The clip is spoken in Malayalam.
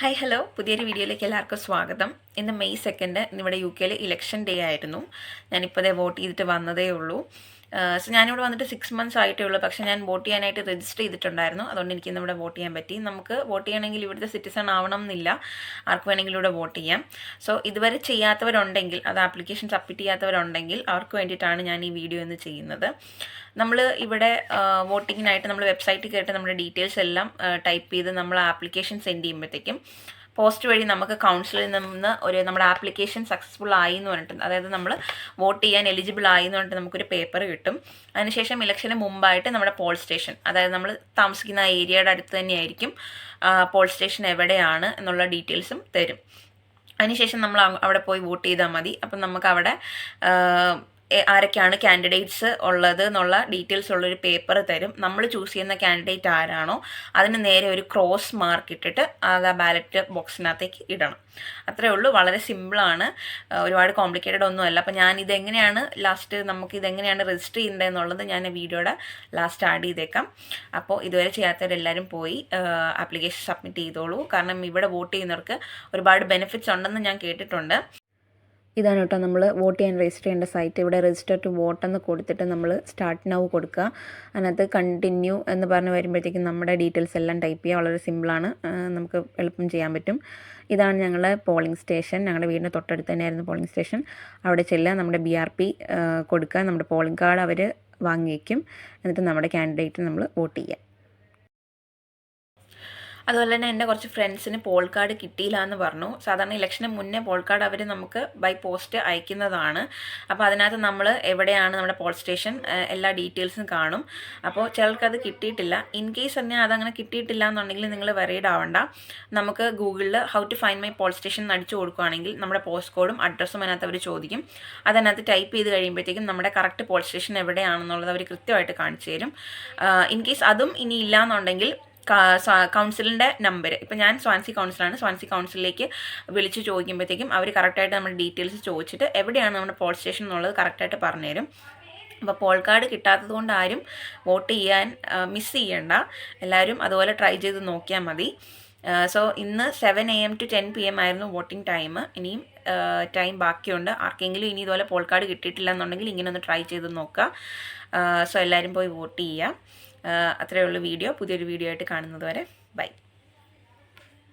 ഹായ് ഹലോ പുതിയൊരു വീഡിയോയിലേക്ക് എല്ലാവർക്കും സ്വാഗതം. ഇന്ന് മെയ് സെക്കൻഡ് ഇന്നിവിടെ യു കെയിൽ ഇലക്ഷൻ ഡേ ആയിരുന്നു. ഞാനിപ്പോൾ അതേ വോട്ട് ചെയ്തിട്ട് വന്നതേ ഉള്ളൂ. സോ ഞാനിവിടെ വന്നിട്ട് സിക്സ് മന്ത്സ് ആയിട്ടേ ഉള്ളൂ. പക്ഷേ ഞാൻ വോട്ട് ചെയ്യാനായിട്ട് രജിസ്റ്റർ ചെയ്തിട്ടുണ്ടായിരുന്നു. അതുകൊണ്ട് എനിക്ക് ഇന്നിവിടെ വോട്ട് ചെയ്യാൻ പറ്റി. നമുക്ക് വോട്ട് ചെയ്യണമെങ്കിൽ ഇവിടുത്തെ സിറ്റിസൺ ആവണം എന്നില്ല ആർക്ക് വേണമെങ്കിലും ഇവിടെ വോട്ട് ചെയ്യാം. സോ ഇതുവരെ ചെയ്യാത്തവരുണ്ടെങ്കിൽ അത് ആപ്ലിക്കേഷൻ സബ്മിറ്റ് ചെയ്യാത്തവരുണ്ടെങ്കിൽ അവർക്ക് വേണ്ടിയിട്ടാണ് ഞാൻ ഈ വീഡിയോ ഇന്ന് ചെയ്യുന്നത്. നമ്മൾ ഇവിടെ വോട്ടിങ്ങിനായിട്ട് നമ്മൾ വെബ്സൈറ്റിൽ കയറിയിട്ട് നമ്മുടെ ഡീറ്റെയിൽസ് എല്ലാം ടൈപ്പ് ചെയ്ത് നമ്മൾ ആപ്ലിക്കേഷൻ സെൻഡ് ചെയ്യുമ്പോഴത്തേക്കും പോസ്റ്റ് വഴി നമുക്ക് കൗൺസിലിൽ നിന്ന് ഒരു നമ്മുടെ ആപ്ലിക്കേഷൻ സക്സസ്ഫുൾ ആയി എന്ന് പറഞ്ഞിട്ട് അതായത് നമ്മൾ വോട്ട് ചെയ്യാൻ എലിജിബിൾ ആയി എന്ന് പറഞ്ഞിട്ട് നമുക്കൊരു പേപ്പർ കിട്ടും. അതിനുശേഷം ഇലക്ഷന് മുമ്പായിട്ട് നമ്മുടെ പോൾ സ്റ്റേഷൻ അതായത് നമ്മൾ താമസിക്കുന്ന ഏരിയയുടെ അടുത്ത് തന്നെയായിരിക്കും പോൾ സ്റ്റേഷൻ എവിടെയാണ് എന്നുള്ള ഡീറ്റെയിൽസും തരും. അതിനുശേഷം നമ്മൾ അവിടെ പോയി വോട്ട് ചെയ്താൽ മതി. അപ്പം നമുക്ക് അവിടെ ആരൊക്കെയാണ് കാൻഡിഡേറ്റ്സ് ഉള്ളത് എന്നുള്ള ഡീറ്റെയിൽസ് ഉള്ളൊരു പേപ്പർ തരും. നമ്മൾ ചൂസ് ചെയ്യുന്ന കാൻഡിഡേറ്റ് ആരാണോ അതിന് നേരെ ഒരു ക്രോസ് മാർക്ക് ഇട്ടിട്ട് അത് ആ ബാലറ്റ് ബോക്സിനകത്തേക്ക് ഇടണം. അത്രേ ഉള്ളൂ. വളരെ സിമ്പിളാണ് ഒരുപാട് കോംപ്ലിക്കേറ്റഡ് ഒന്നുമല്ല. അപ്പോൾ ഞാൻ ഇതെങ്ങനെയാണ് ലാസ്റ്റ് നമുക്ക് ഇതെങ്ങനെയാണ് രജിസ്റ്റർ ചെയ്യേണ്ടത് എന്നുള്ളത് ഞാൻ വീഡിയോയുടെ ലാസ്റ്റ് ആഡ് ചെയ്തേക്കാം. അപ്പോൾ ഇതുവരെ ചെയ്യാത്തവരെല്ലാവരും പോയി ആപ്ലിക്കേഷൻ സബ്മിറ്റ് ചെയ്തോളൂ. കാരണം ഇവിടെ വോട്ട് ചെയ്യുന്നവർക്ക് ഒരുപാട് ബെനിഫിറ്റ്സ് ഉണ്ടെന്ന് ഞാൻ കേട്ടിട്ടുണ്ട്. ഇതാണ് കേട്ടോ നമ്മൾ വോട്ട് ചെയ്യാൻ രജിസ്റ്റർ ചെയ്യേണ്ട സൈറ്റ് ഇവിടെ രജിസ്റ്റർ ടു വോട്ട് എന്ന് കൊടുത്തിട്ട് നമ്മൾ സ്റ്റാർട്ട് നൗ കൊടുക്കുക. അതിനകത്ത് കണ്ടിന്യൂ എന്ന് പറഞ്ഞ് വരുമ്പോഴത്തേക്കും നമ്മുടെ ഡീറ്റെയിൽസ് എല്ലാം ടൈപ്പ് ചെയ്യുക. വളരെ സിമ്പിളാണ് നമുക്ക് എളുപ്പം ചെയ്യാൻ പറ്റും. ഇതാണ് ഞങ്ങളുടെ പോളിംഗ് സ്റ്റേഷൻ ഞങ്ങളുടെ വീടിന്റെ തൊട്ടടുത്ത് തന്നെയായിരുന്നു പോളിംഗ് സ്റ്റേഷൻ അവിടെ ചെല്ലുക നമ്മുടെ ബി ആർ പി കൊടുക്കുക. നമ്മുടെ പോളിംഗ് കാർഡ് അവർ വാങ്ങിയേക്കും എന്നിട്ട് നമ്മുടെ കാൻഡിഡേറ്റ് നമ്മൾ വോട്ട് ചെയ്യുക. അതുപോലെ തന്നെ എന്റെ കുറച്ച് ഫ്രണ്ട്സിന് പോൾ കാർഡ് കിട്ടിയില്ല എന്ന് പറഞ്ഞു. സാധാരണ ഇലക്ഷന് മുന്നേ പോൾ കാർഡ് അവർ നമുക്ക് ബൈ പോസ്റ്റ് അയക്കുന്നതാണ്. അപ്പോൾ അതിനകത്ത് നമ്മൾ എവിടെയാണ് നമ്മുടെ പോൾ സ്റ്റേഷൻ എല്ലാ ഡീറ്റെയിൽസും കാണും. അപ്പോൾ ചിലർക്ക് അത് കിട്ടിയിട്ടില്ല. ഇൻ കേസ് തന്നെ അതങ്ങനെ കിട്ടിയിട്ടില്ല എന്നുണ്ടെങ്കിൽ നിങ്ങൾ വെറൈഡ് ആവണ്ട. നമുക്ക് ഗൂഗിളിൽ how to find my poll station അടിച്ചു കൊടുക്കുകയാണെങ്കിൽ നമ്മുടെ പോസ്റ്റ് കോഡും അഡ്രസ്സും അതിനകത്ത് അവർ ചോദിക്കും. അതിനകത്ത് ടൈപ്പ് ചെയ്ത് കഴിയുമ്പോഴത്തേക്കും നമ്മുടെ കറക്റ്റ് പോൾ സ്റ്റേഷൻ എവിടെയാണെന്നുള്ളത് അവർ കൃത്യമായിട്ട് കാണിച്ചു തരും. ഇൻ കേസ് അതും ഇനി ഇല്ല എന്നുണ്ടെങ്കിൽ കൗൺസിലിന്റെ നമ്പർ ഇപ്പം ഞാൻ സ്വാൻസി കൗൺസിലാണ് സ്വാൻസി കൗൺസിലിലേക്ക് വിളിച്ച് ചോദിക്കുമ്പോഴത്തേക്കും അവർ കറക്റ്റായിട്ട് നമ്മുടെ ഡീറ്റെയിൽസ് ചോദിച്ചിട്ട് എവിടെയാണ് നമ്മുടെ പോൾ സ്റ്റേഷൻ എന്നുള്ളത് കറക്റ്റായിട്ട് പറഞ്ഞുതരും. അപ്പോൾ പോൾ കാർഡ് കിട്ടാത്തത് കൊണ്ട് ആരും വോട്ട് ചെയ്യാൻ മിസ് ചെയ്യണ്ട. എല്ലാവരും അതുപോലെ ട്രൈ ചെയ്ത് നോക്കിയാൽ മതി. സോ ഇന്ന് seven A M to ten P M ആയിരുന്നു വോട്ടിംഗ് ടൈം ഇനിയും ടൈം ബാക്കിയുണ്ട്. ആർക്കെങ്കിലും ഇനി ഇതുപോലെ പോൾ കാർഡ് കിട്ടിയിട്ടില്ല എന്നുണ്ടെങ്കിൽ ഇങ്ങനെ ഒന്ന് ട്രൈ ചെയ്ത് നോക്കുക. സോ എല്ലാവരും പോയി വോട്ട് ചെയ്യുക. അത്രയേ ഉള്ളൂ വീഡിയോ. പുതിയൊരു വീഡിയോ ആയിട്ട് കാണുന്നത് വരെ ബൈ.